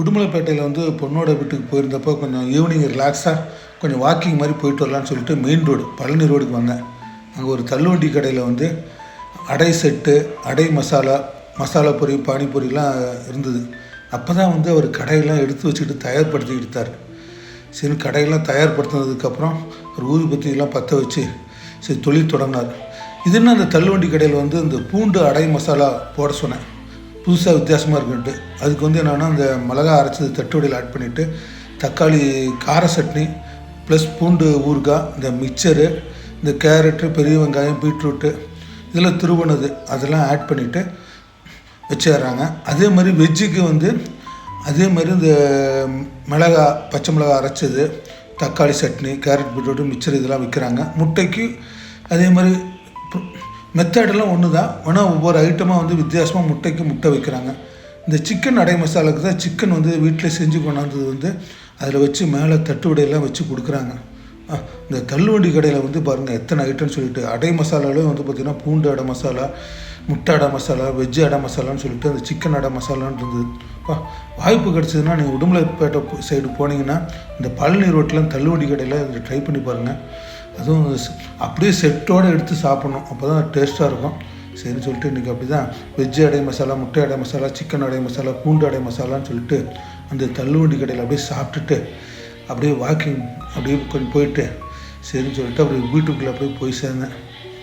உடுமலைப்பேட்டையில் வந்து பொண்ணோட வீட்டுக்கு போயிருந்தப்போ கொஞ்சம் ஈவினிங் ரிலாக்ஸாக கொஞ்சம் வாக்கிங் மாதிரி போயிட்டு வரலான்னு சொல்லிட்டு மெயின் ரோடு பழனி ரோடுக்கு வந்தேன். அங்கே ஒரு தள்ளுவண்டி கடையில் வந்து அடை செட்டு அடை மசாலா மசாலா பொரி பானிபூரிலாம் இருந்தது. அப்போ தான் வந்து அவர் கடையெல்லாம் எடுத்து வச்சுட்டு தயார்படுத்தி எடுத்தார் சரி கடையெல்லாம் தயார்படுத்தினதுக்கப்புறம் ஒரு ஊதுபத்தியெல்லாம் பற்ற வச்சு சரி தொழில் தொடங்கினார். இதுன்னு அந்த தள்ளுவண்டி கடையில் வந்து இந்த பூண்டு அடை மசாலா போட சொன்னேன். புதுசாக வித்தியாசமாக இருக்குன்ட்டு. அதுக்கு வந்து என்னென்னா அந்த மிளகா அரைச்சது தட்டுவடையில் ஆட் பண்ணிவிட்டு தக்காளி கார சட்னி ப்ளஸ் பூண்டு ஊறுகாய் இந்த மிக்சரு இந்த கேரட்டு பெரிய வெங்காயம் பீட்ரூட்டு இதெல்லாம் திருவனது அதெல்லாம் ஆட் பண்ணிவிட்டு வச்சிடுறாங்க. அதே மாதிரி வெஜ்ஜுக்கு வந்து அதே மாதிரி இந்த மிளகா பச்சை மிளகா அரைச்சது தக்காளி சட்னி கேரட் பீட்ரூட்டு மிக்சர் இதெல்லாம் விற்கிறாங்க முட்டைக்கு அதே மாதிரி மெத்தடெல்லாம் ஒன்று தான் ஆனால் ஒவ்வொரு ஐட்டமாக வந்து வித்தியாசமாக முட்டைக்கு முட்டை வைக்கிறாங்க. இந்த சிக்கன் அடை மசாலாவுக்கு தான் சிக்கன் வந்து வீட்டில் செஞ்சு கொண்டாந்தது வந்து அதில் வச்சு மேலே தட்டு வடையெல்லாம் வச்சு கொடுக்குறாங்க. ஆ, இந்த தள்ளுவண்டி கடையில் வந்து பாருங்கள் எத்தனை ஐட்டம்னு சொல்லிட்டு. அடை மசாலாலையும் வந்து பார்த்திங்கன்னா பூண்டு அடை மசாலா முட்டை அடை மசாலா வெஜ்ஜு அடை மசாலான்னு சொல்லிட்டு அந்த சிக்கன் அடை மசாலான்னு இருந்தது. வாய்ப்பு கிடச்சதுன்னா நீங்கள் உடுமலைப்பேட்டை சைடு போனீங்கன்னா இந்த பழனி ரோட்டில் தள்ளுவண்டி கடையில் இதை ட்ரை பண்ணி பாருங்கள் அதுவும் அப்படியே செட்டோடு எடுத்து சாப்பிட்ணும். அப்போ தான் டேஸ்ட்டாக இருக்கும். சரின்னு சொல்லிட்டு இன்றைக்கி அப்படி தான் வெஜ்ஜு அடை மசாலா முட்டை அடை மசாலா சிக்கன் அடை மசாலா பூண்டு அடை மசாலான்னு சொல்லிட்டு அந்த தள்ளுவண்டி கடையில் அப்படியே சாப்பிட்டுட்டு அப்படியே வாக்கிங் அப்படியே கொஞ்சம் போயிட்டு சரின்னு சொல்லிட்டு அப்படியே வீட்டுக்குள்ளே அப்படியே போய் சேர்ந்தேன்.